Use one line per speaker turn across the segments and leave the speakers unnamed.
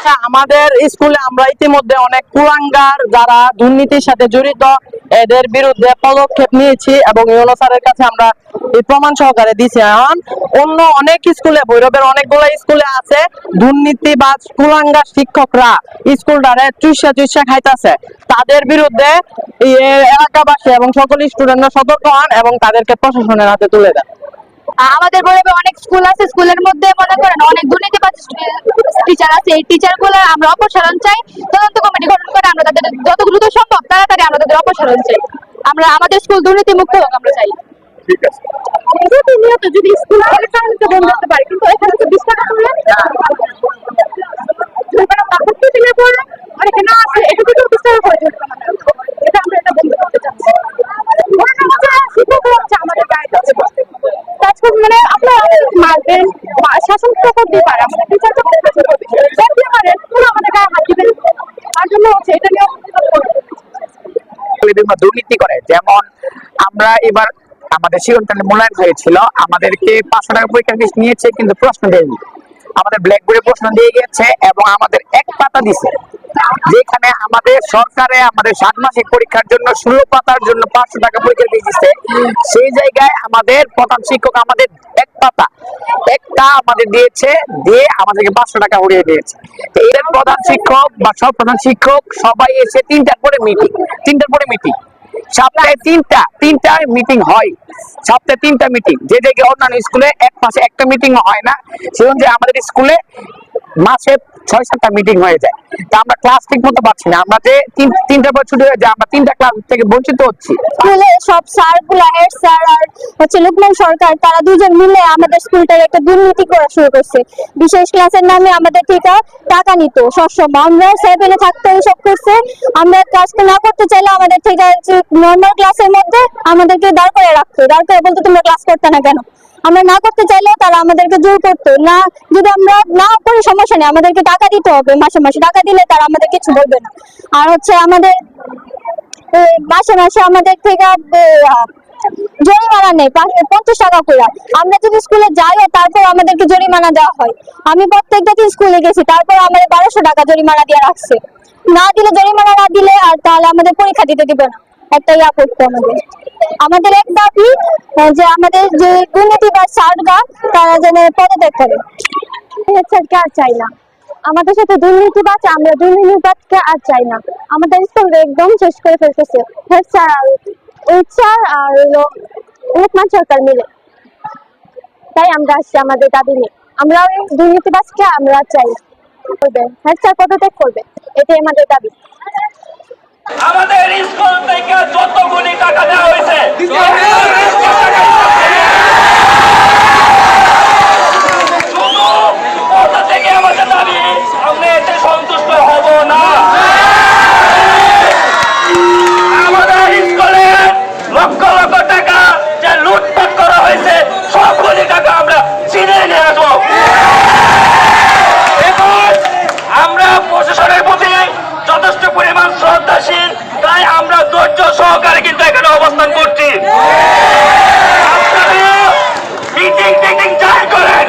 আচ্ছা আমাদের স্কুলে আমরা ইতিমধ্যে অনেক কুলাঙ্গার যারা দুর্নীতির সাথে জড়িত এদের বিরুদ্ধে পদক্ষেপ নিয়েছি এবং ইউনো স্যারের কাছে আমরা এই প্রমাণ সহকারে দিছি এখন অন্য অনেক স্কুলে, ভৈরবের অনেকগুলো স্কুলে আছে দুর্নীতি বা কুলাঙ্গার শিক্ষকরা স্কুলটারে চুষা চুষা খাইতেছে। তাদের বিরুদ্ধে এলাকাবাসী এবং সকল স্টুডেন্টরা সতর্ক হন এবং তাদেরকে প্রশাসনের হাতে তুলে দেন।
আমাদের বইবে অনেক স্কুল আছে, স্কুলের মধ্যে মনে করেন অনেক দুর্নীতিবাজ টিচার আছে এই টিচারগুলো আমরা অপসারণ চাই। তদন্ত কমিটি গঠন করে আমরা তাদের যত দ্রুত সম্ভব তাড়াতাড়ি আমরা তাদের অপসারণ চাই। আমরা আমাদের স্কুল দুর্নীতি মুক্ত হোক আমরা চাই।
ঠিক আছে।
প্রতিনিয়ত যদি স্কুল কলেজটা বন্ধ করতে পারে কিন্তু এখানে তো বিস্তার করলে জরিমানা কাপড় দিলে পরে অনেকে না আছে এটুকু তো বিস্তার করে জরিমানা দেওয়া হবে। এটা আমরা এটা বন্ধ করতে চাচ্ছি মনে হচ্ছে শিক্ষকরা হচ্ছে আমাদের গায়ে কাছে তাছাড়া মানে আপনারা মারবেন মা- শাসন তো করতে পারে আমাদের টিচার তো করতে পারবে করতে পারে পুরো আমাদের গায়ে হাত দিবেন তার জন্য হচ্ছে এটা নিয়ে
বিভিন্ন দুর্নীতি করে যেমন আমরা এবার আমাদের শিরোনামে মূল্যায়ন হয়েছিল। আমাদেরকে পাঁচশো টাকা পরীক্ষার ফিস নিয়েছে, কিন্তু প্রশ্ন দেয়নি। আমাদের ব্ল্যাকবোর্ডে প্রশ্ন দিয়ে গেছে এবং আমাদের এক পাতা দিছে। যেখানে আমাদের সরকারে আমাদের ষান্মাসিক পরীক্ষার জন্য ষোলো পাতার জন্য পাঁচশো টাকা পরীক্ষা দিয়ে দিচ্ছে সেই জায়গায় আমাদের প্রধান শিক্ষক আমাদের এক পাতা, একটা আমাদের দিয়েছে, দিয়ে আমাদেরকে পাঁচশো টাকা উড়িয়ে দিয়েছে। তো প্রধান শিক্ষক বা সব প্রধান শিক্ষক সবাই এসে তিনটার পরে মিটিং তিনটার পরে মিটিং সপ্তাহে তিনটা তিনটা মিটিং হয়। সপ্তাহে তিনটা মিটিং যে জায়গায় অন্যান্য স্কুলে এক মাসে একটা মিটিং হয় না। সে অনুযায়ী আমাদের স্কুলে মাসে ছয় সাতটা মিটিং হয়ে যায়। তা আমরা ক্লাস ঠিক মতো পাচ্ছি না। আমরা যে তিনটা পর ছুটি হয়ে যায় আমরা তিনটা ক্লাস থেকে বঞ্চিত হচ্ছি।
স্কুলে সব স্যার হেড স্যার আর হচ্ছে সরকার, তারা দুজন মিলে আমাদের স্কুলটার একটা দুর্নীতি করা শুরু করছে। বিশেষ ক্লাসের নামে আমাদের টাকা নিত। সবসময় আমরা সেভেনে থাকতে করছে। আমরা ক্লাস না করতে চাইলে আমাদের নর্মাল ক্লাসের মধ্যে আমাদেরকে দাঁড় করে রাখতো। দাঁড় করে বলতো, তোমরা ক্লাস করতে না কেন? আমরা না করতে চাইলেও তারা আমাদেরকে জোর করতো। না, যদি আমরা না করি সমস্যা নেই, আমাদেরকে টাকা দিতে হবে মাসে মাসে। টাকা দিলে তারা আমাদের কিছু বলবে না। আর হচ্ছে আমাদের মাসে মাসে আমাদের থেকে জরিমানা নেই পঞ্চাশ টাকা করে। আমরা যদি স্কুলে যাইও, তারপর আমাদেরকে জরিমানা দেওয়া হয়। আমি প্রত্যেকটা দিন স্কুলে গেছি, তারপর আমাদের বারোশো টাকা জরিমানা দিয়ে রাখছে। না দিলে জরিমানা না দিলে আর তাহলে আমাদের পরীক্ষা দিতে দিবে না। একটা ইয়া করতে আমাদের। আমাদের এক দাবি যে আমাদের যে দুর্নীতিবাজ সারগা তারা যেন পদত্যাগ করে। স্যারকে আর চাই না। আমাদের সাথে দুর্নীতিবাজ, আমরা দুর্নীতিবাজকে আর চাই না। আমাদের স্কুল একদম শেষ করে ফেলতেছে। হেড স্যার আর স্যার আর লোকমান সরকার মিলে। তাই আমরা আসছি আমাদের দাবি নিয়ে। আমরা ওই দুর্নীতিবাজকে আমরা চাই। করবে হেড স্যার পদত্যাগ করবে। এটাই আমাদের দাবি।
আমাদের স্কুল থেকে যতগুলি টাকা দেওয়া হয়েছে শুধু ওটা থেকে আমাদের দাবি আমরা এতে সন্তুষ্ট হব না আমাদের স্কুলে লক্ষ লক্ষ টাকা যে লুটপাট করা হয়েছে সবগুলি টাকা আমরা ছিনিয়ে নিয়ে আসব এবং আমরা প্রশাসনের প্রতি যথেষ্ট পরিমাণ শ্রদ্ধাশীল তাই আমরা ধৈর্য সহকারে কিন্তু এখানে অবস্থান করছি আপনারা মিটিং টিটিং যাই করেন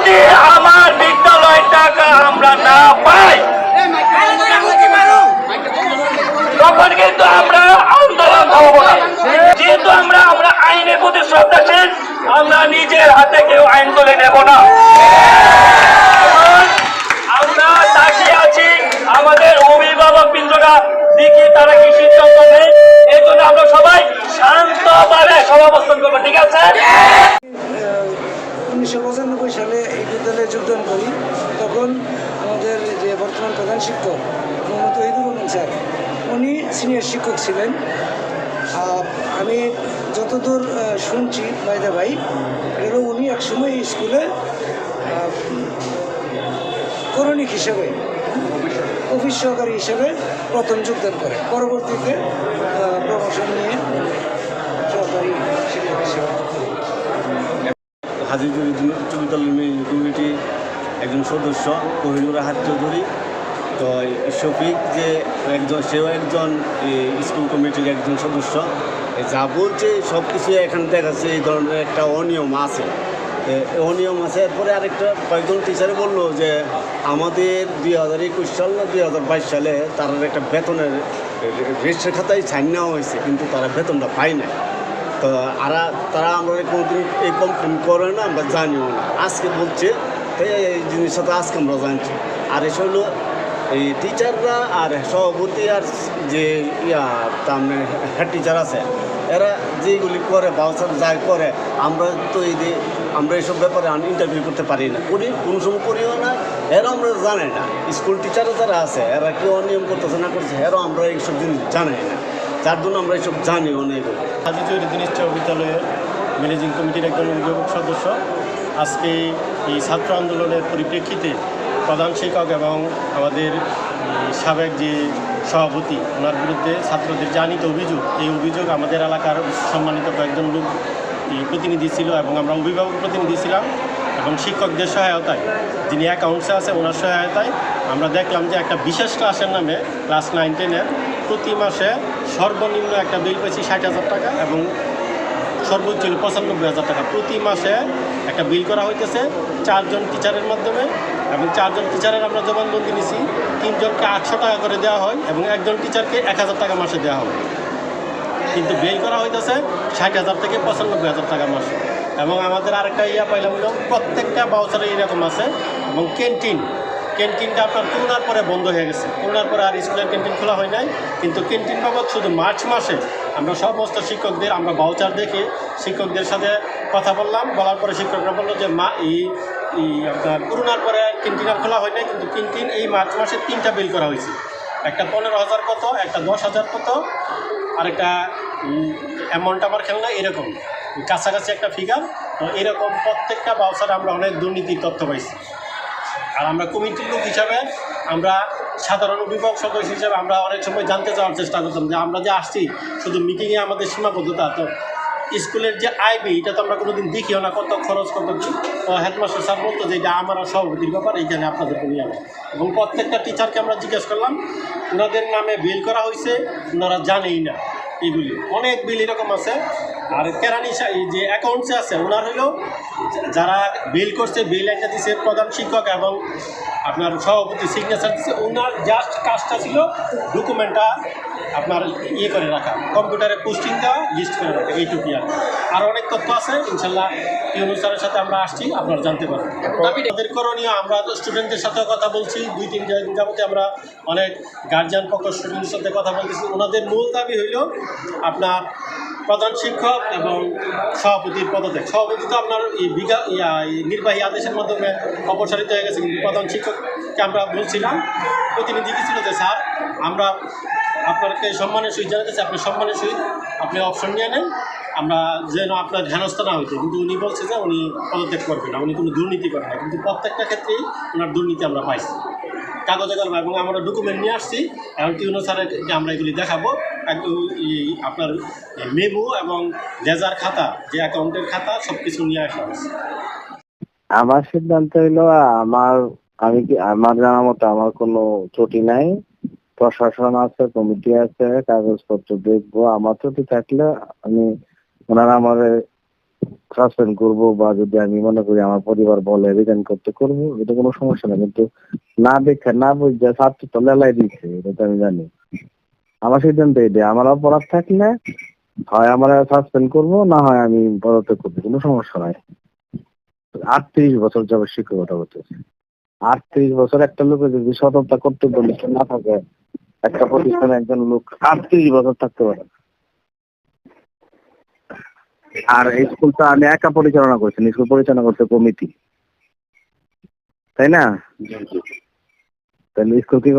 যদি আমার বিদ্যালয় টাকা আমরা না পাই, তখন কিন্তু আমরা আন্দোলন হব না। যেহেতু আমরা আমরা আইনের প্রতি শ্রদ্ধাশীল, আমরা নিজের হাতে কেউ আইন তুলে নেব না আমরা তাকিয়ে আছি আমাদের অভিভাবক বৃন্দরা দেখি তারা কি সিদ্ধান্ত নেই এই জন্য আমরা সবাই শান্তভাবে সমাবস্থান করব ঠিক আছে
উনিশশো পঁচানব্বই সালে এই বিদ্যালয়ে যোগদান করি তখন আমাদের যে বর্তমান প্রধান শিক্ষক মোহাম্মদ ওহিদুর রহমান স্যার উনি সিনিয়র শিক্ষক ছিলেন আহ, আমি যতদূর আহ, শুনছি বাইদা ভাই। এবং উনি একসময় স্কুলে করণিক হিসেবে, অফিস সহকারী হিসেবে প্রথম যোগদান করে। পরবর্তীতে প্রমোশন নিয়ে সহকারী শিক্ষক হিসেবে।
হাজিজুর উচ্চ কমিটি একজন সদস্য, কোহিনুর হাত চৌধুরী। তো শফিক যে একজন, সেও একজন স্কুল কমিটির একজন সদস্য। যা বলছে সব কিছু এখানে দেখাচ্ছে, এই ধরনের একটা অনিয়ম আছে। অনিয়ম আছে। এরপরে আরেকটা, কয়েকজন টিচারে বলল যে, আমাদের দুই হাজার একুশ সাল না দুই হাজার বাইশ সালে তার একটা বেতনের, রেজিস্টার খাতায় সাইন নেওয়া হয়েছে, কিন্তু তারা বেতনটা পায় না তো আর, তারা আমরা কোনোদিন এই কমপ্লেন করে না, আমরা জানিও না। আজকে বলছে, তো এই এই জিনিসটা তো আজকে আমরা জানছি। আর এসে হলো, এই টিচাররা আর সভাপতি আর যে ইয়া, তার মানে হেড টিচার আছে এরা যেগুলি করে বাউসার যা করে, আমরা তো এই যে আমরা এইসব ব্যাপারে ইন্টারভিউ করতে পারি না। করি, কোনো সময় করিও না, এরাও আমরা জানি না। স্কুল টিচারও যারা আছে, এরা কেউ অনিয়ম করতেছে, না করছে এরাও আমরা এইসব জিনিস জানি না। যার জন্য আমরা এইসব জানি অনেক
হাজি জহিরুদ্দিন ইচ্ছা বিদ্যালয়ের ম্যানেজিং কমিটির একজন অভিভাবক সদস্য। আজকে এই ছাত্র আন্দোলনের পরিপ্রেক্ষিতে প্রধান শিক্ষক এবং আমাদের সাবেক যে সভাপতি। ওনার বিরুদ্ধে ছাত্রদের জানিত অভিযোগ। এই অভিযোগ আমাদের এলাকার সম্মানিত কয়েকজন লোক প্রতিনিধি ছিল এবং আমরা অভিভাবক প্রতিনিধি ছিলাম এবং শিক্ষকদের সহায়তায়। যিনি অ্যাকাউন্টসে আছে, ওনার সহায়তায় আমরা দেখলাম যে একটা বিশেষ ক্লাসের নামে ক্লাস নাইন টেনের প্রতি মাসে সর্বনিম্ন একটা বিল পেয়েছি ষাট হাজার টাকা এবং সর্বোচ্চ পঁচানব্বই হাজার টাকা। প্রতি মাসে একটা বিল করা হইতেছে চারজন টিচারের মাধ্যমে। এবং চারজন টিচারের আমরা জবানবন্দি নিছি। তিনজনকে আটশো টাকা করে দেওয়া হয় এবং একজন টিচারকে এক হাজার টাকা মাসে দেওয়া হয়। কিন্তু বিল করা হইতেছে ষাট হাজার থেকে পঁচানব্বই হাজার টাকা মাসে। এবং আমাদের আরেকটা ইয়া পাইলাম হলো, প্রত্যেকটা বাউচারে এরকম আছে। এবং ক্যান্টিন ক্যান্টিনটা আপনার করোনার পরে বন্ধ হয়ে গেছে। করোনার পরে আর স্কুলের ক্যান্টিন খোলা হয় নাই। কিন্তু ক্যান্টিন বাবদ শুধু মার্চ মাসে আমরা সমস্ত শিক্ষকদের, আমরা বাউচার দেখে শিক্ষকদের সাথে কথা বললাম। বলার পরে শিক্ষকরা বলল যে, মা এই আপনার করোনার পরে ক্যান্টিন খোলা হয় কিন্তু ক্যান্টিন এই মার্চ মাসে তিনটা বিল করা হয়েছে। একটা পনেরো হাজার কত, একটা দশ হাজার কত, আর একটা অ্যামাউন্ট আমার খেয়াল না এরকম। কাছাকাছি একটা ফিগার তো এরকম প্রত্যেকটা বাউসারে আমরা অনেক দুর্নীতির তথ্য পাইছি। আর আমরা কমিটির লোক হিসাবে, আমরা সাধারণ অভিভাবক সদস্য হিসাবে আমরা অনেক সময় জানতে চাওয়ার চেষ্টা করতাম যে আমরা যে আসছি, শুধু মিটিংয়ে আমাদের সীমাবদ্ধতা, তো স্কুলের যে আইবি, এটা তো আমরা কোনোদিন দেখিও না, কত খরচ, কত কি। তো হেডমাস্টার স্যার বলতো যে এটা আমার সভাপতির ব্যাপার, এইখানে আপনাদের নিয়ে আনো এবং প্রত্যেকটা টিচারকে আমরা জিজ্ঞেস করলাম, ওনাদের নামে বিল করা হয়েছে? ওনারা জানেই না এগুলি। অনেক বিল এরকম আছে আর কেরানি যে অ্যাকাউন্টসে আছে ওনার হলো যারা বিল করছে বিল একটা দিছে প্রধান শিক্ষক এবং আপনার সভাপতি সিগনেচার দিছে ওনার জাস্ট কাজটা ছিল ডকুমেন্টটা আপনার ইয়ে করে রাখা কম্পিউটারে পোস্টিং দেওয়া লিস্ট করে রাখা এইটুকুই আর কি। আরও অনেক তথ্য আছে ইনশাল্লাহ এই অনুষ্ঠানের সাথে আমরা আসছি আপনারা জানতে পারবেন। আমাদের করণীয় আমরা স্টুডেন্টদের সাথেও কথা বলছি দুই তিন দিন যাবতে আমরা অনেক গার্জিয়ান পক্ষ স্টুডেন্টের সাথে কথা বলতেছি। ওনাদের মূল দাবি হইল আপনার প্রধান শিক্ষক এবং সভাপতির পদত্যাগ। সভাপতি তো আপনার এই নির্বাহী আদেশের মাধ্যমে অপসারিত হয়ে গেছে, কিন্তু প্রধান শিক্ষককে আমরা বলছিলাম, প্রতিনিধি ছিল যে স্যার, আমরা আপনাকে সম্মানের সহিত জানাতেছি আপনি সম্মানের সহিত আপনি অপশন নিয়ে নেন, আমরা যেন আপনার ধ্যানস্থ না হইতো। কিন্তু উনি বলছে যে উনি পদত্যাগ করবেন না, উনি কোনো দুর্নীতি করেন না, কিন্তু প্রত্যেকটা ক্ষেত্রেই ওনার দুর্নীতি আমরা পাইছি। কাগজে কলমে, এবং আমরা ডকুমেন্ট নিয়ে আসছি টিউনো স্যারকে আমরা এগুলি দেখাবো। আপনার মেমো এবং লেজার খাতা, যে অ্যাকাউন্টের খাতা সব কিছু নিয়ে আসা হয়েছে।
আমার সিদ্ধান্ত হইল, আমার, আমি কি, আমার জানা মতো আমার কোনো ত্রুটি নাই। প্রশাসন আছে, কমিটি আছে, কাগজপত্র দেখব। আমার ত্রুটি থাকলে আমি ওনারা আমার সাসপেন্ড করব বা যদি আমি মনে করি আমার পরিবার বলে রিটার্ন করতে করব, এটা কোনো সমস্যা নেই। কিন্তু না দেখে, না বুঝে ছাত্র তো লেলাই দিচ্ছে এটা তো আমি জানি। আমার সিদ্ধান্ত এটাই, আমার অপরাধ থাকলে হয় আমার সাসপেন্ড করব, না হয় আমি পদত্যাগ করব, কোনো সমস্যা নাই। আটত্রিশ বছর যাবে শিক্ষকতা করতেছে আটত্রিশ বছর একটা লোকের যদি সততা কর্তব্য নিষ্ঠা না থাকে, একটা প্রতিষ্ঠানে একজন লোক আটত্রিশ বছর থাকতে পারে। আর এই স্কুলটা আমি একা পরিচালনা করছি স্কুল পরিচালনা করছে কমিটি। তাই না? তাহলে স্কুল কি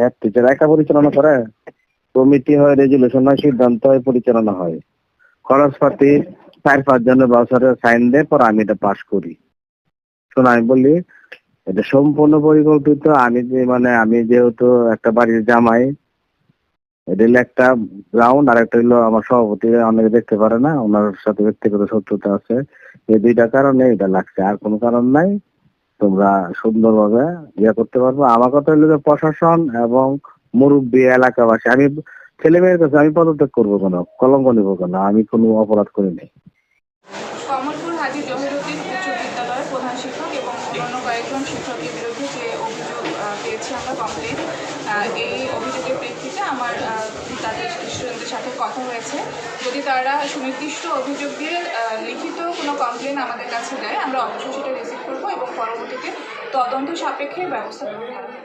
হেড টিচার একা পরিচালনা করে? কমিটি হয় রেজুলেশন হয়, সিদ্ধান্ত হয়, পরিচালনা হয়। খরচপাতি চার, পাঁচ জনের বছরের সাইন দেয়, পর আমি এটা পাশ করি। শোন, আমি বলি এটা সম্পূর্ণ পরিকল্পিত। আমি যে মানে আমি যেহেতু একটা বাড়ির জামাই, এটা একটা গ্রাউন্ড আর একটা হলো আমার সভাপতি, অনেকে দেখতে পারে না, ওনার সাথে ব্যক্তিগত শত্রুতা আছে। এই দুইটা কারণে এটা লাগছে, আর কোনো কারণ নাই। তোমরা সুন্দরভাবে ইয়ে করতে পারব। আমার কথা হলো যে প্রশাসন এবং মুরব্বী এলাকাবাসী, আমি ছেলে মেয়ের কাছে আমি পদত্যাগ করব কেন? কলঙ্ক নিবো কেন? আমি কোনো অপরাধ করিনি
কমলপুর এবং আমরা তাদের সাথে কথা হয়েছে। যদি তারা সুনির্দিষ্ট অভিযোগ দিয়ে লিখিত কোনো কমপ্লেন আমাদের কাছে দেয়, আমরা অবশ্যই সেটা এবং পরবর্তীতে তদন্ত সাপেক্ষে ব্যবস্থা গ্রহণ করা